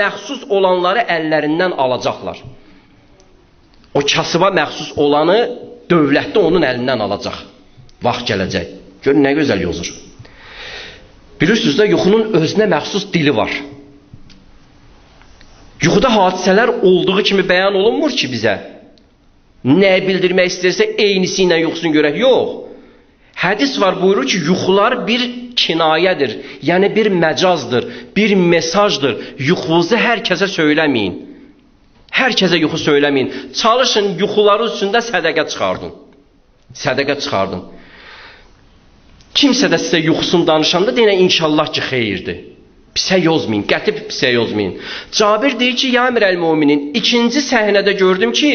məxsus olanları əllərindən alacaqlar. O kasıba məxsus olanı dövlətdə onun əlindən alacaq. Vaxt gələcək. Görün nə gözəl yozur. Bilirsiniz də yuxunun özünə məxsus dili var. Yuxuda hadisələr olduğu kimi bəyan olunmur ki bizə. Nə bildirmək istəyirsə eynisi ilə yuxusunu görək. Yox. Hədis var buyurur ki, yuxular bir kinayədir. Yəni bir məcazdır, bir mesajdır. Yuxunuzu hər kəsə söyləməyin. Hər kəsə yuxu söyləməyin. Çalışın yuxuları üstündə sədaqə çıxardın. Sədaqə çıxardın. Kimsə də sizə yuxusunu danışanda deyən inşallah ki, xeyirdir. Pisə yozmayın, qətib pisə yozmayın. Cabir deyir ki, ya Əmir əl-Müminin ikinci səhnədə gördüm ki,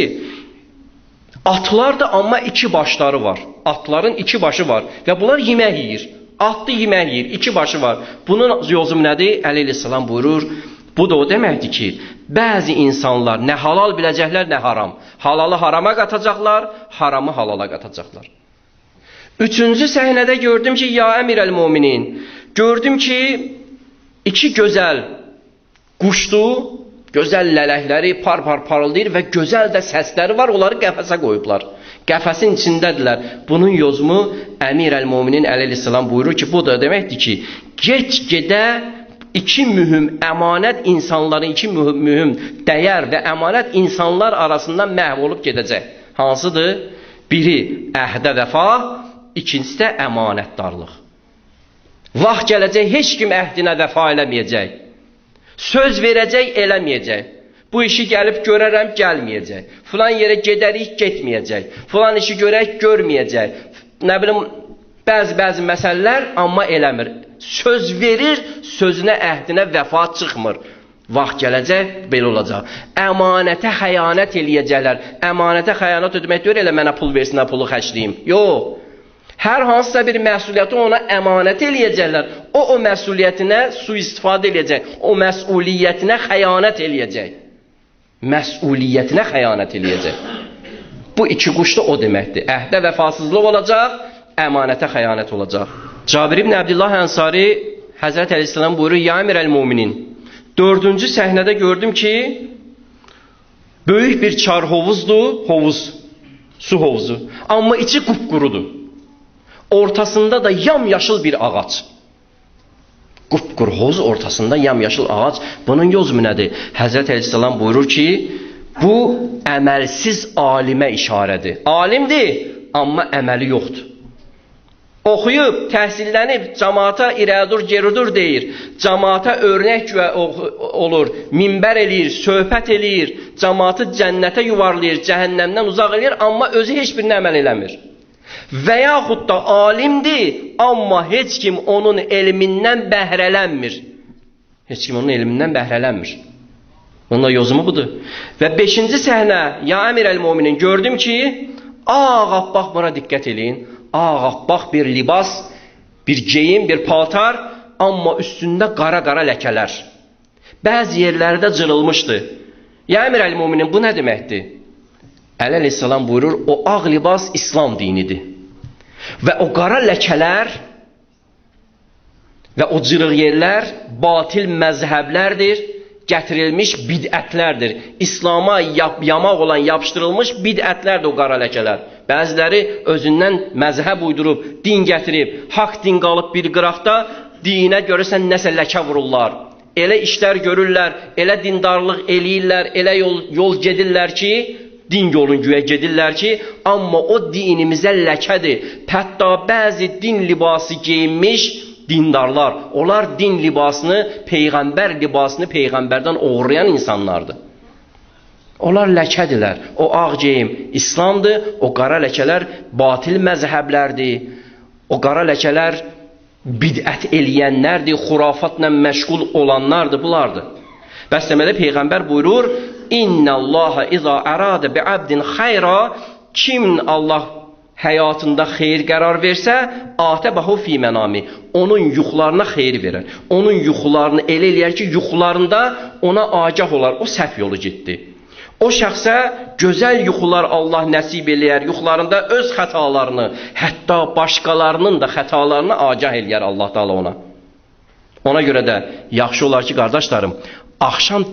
atlar da amma iki başları var. Atların iki başı var və bunlar yemək yeyir. Atlı yemək yeyir, iki başı var. Bunun yozum nədir? Əleyhissalam buyurur, bu da o deməkdir ki, bəzi insanlar nə halal biləcəklər, nə haram. Halalı harama qatacaqlar, haramı halala qatacaqlar. Üçüncü səhnədə gördüm ki, ya əmir əl-muminin, gördüm ki, iki gözəl quşdu, gözəl lələkləri par-par parıldayır və gözəl də səsləri var, onları qəfəsə qoyublar. Qəfəsin içindədirlər. Bunun yozumu Əmir əl-Muminin əleyhissalam buyurur ki, bu da deməkdir ki, get-gedə iki mühüm əmanət insanların, iki mühüm, mühüm dəyər və əmanət insanlar arasından məhv olub gedəcək. Hansıdır? Biri əhdə vəfa, ikincisi də əmanətdarlıq. Vaxt gələcək, heç kim əhdinə vəfa eləməyəcək. Söz verəcək, eləməyəcək. Bu işi gəlib görərəm, gəlməyəcək. Filan yerə gedərik, getməyəcək. Filan işi görək, görməyəcək. Nə bilim, bəzi-bəzi məsələlər amma eləmir. Söz verir, sözünə, əhdinə vəfa çıxmır. Vaxt gələcək, belə olacaq. Əmanətə xəyanət eləyəcəklər. Əmanətə xəyanət ödəmək deyir, elə mənə pul versinə pulu xərcləyim. Yox. Hər hansısa bir məsuliyyəti ona əmanət eləyəcəklər. O, o məsuliyyətinə sui-istifadə eləyəcək. O məsuliyyətinə xəyanət eləyəcək. Məsuliyyətinə xəyanət eləyəcək. Bu iki quş da o deməkdir. Əhdə vəfasızlıq olacaq, əmanətə xəyanət olacaq. Cabir ibn Əbdillah Ənsari Həzrət Əleyhisselam buyurur, Ya Əmir əl-Muminin, dördüncü səhnədə gördüm ki, böyük bir çar hovuzdur, hovuz, su hovuzu. Amma içi qupqurudur. Ortasında da yamyaşıl bir ağac. Qupquru hovuz ortasında yamyaşıl ağac. Bunun yozumu nədir? Həzrət Əleyhisselam buyurur ki, bu əməlsiz alimə işarədir. Alimdir, amma əməli yoxdur. Oxuyub, təhsillənib, cəmaata irədur, geridur deyir. Cəmaata örnək olur, minbər eləyir, söhbət eləyir, cəmaatı cənnətə yuvarlayır, cəhənnəmdən uzaq eləyir, amma özü heç birini əməl eləmir. Və yaxud da alimdir, amma heç kim onun elmindən bəhrələnmir. Heç kim onun elmindən bəhrələnmir. Bunun da yozumu budur. Və beşinci səhnə, ya əmir əl-muminin, gördüm ki, ağabbaq buna diqqət eləyin. Ağabbaq bir libas, bir geyim, bir paltar, amma üstündə qara-qara ləkələr. Bəzi yerlərdə cırılmışdı. Ya əmir əl-muminin, bu nə deməkdir? Əli əleyhissalam buyurur, o ağ libas İslam dinidir. Və o qara ləkələr və o cırıq yerlər batil məzhəblərdir, gətirilmiş bidətlərdir. İslama yap, yamaq olan yapışdırılmış bidətlərdir o qara ləkələr. Bəziləri özündən məzhəb uydurub, din gətirib, haqq din qalıb bir qıraqda, dinə görürsən nəsə ləkə vururlar. Elə işlər görürlər, elə dindarlıq eləyirlər, elə yol, yol gedirlər ki, din yolun güyə gedirlər ki, amma o dinimizə ləkədir. Hətta bəzi din libası geyinmiş dindarlar, onlar din libasını, peyğəmbər libasını peyğəmbərdən oğurlayan insanlardır. Onlar ləkədirlər. O ağ geyim İslamdır, o qara ləkələr batil məzhəblərdir. O qara ləkələr bidət eləyənlərdir, xurafatla məşğul olanlardır, bulardır. Bəs deməli peyğəmbər buyurur: "İnnallaha iza arada bi abdin xeyra" Kim Allah həyatında xeyir qərar versə, atəbəhu fi mənami. Onun yuxularına xeyir verər. Onun yuxularını elə eləyər ki, yuxularında ona agah olar. O səhv yolu getdi. O şəxsə gözəl yuxular Allah nəsib eləyər. Yuxularında öz xətalarını, hətta başqalarının da xətalarını agah eləyər Allah Taala ona. Ona görə də yaxşı olar ki, qardaşlarım, axşam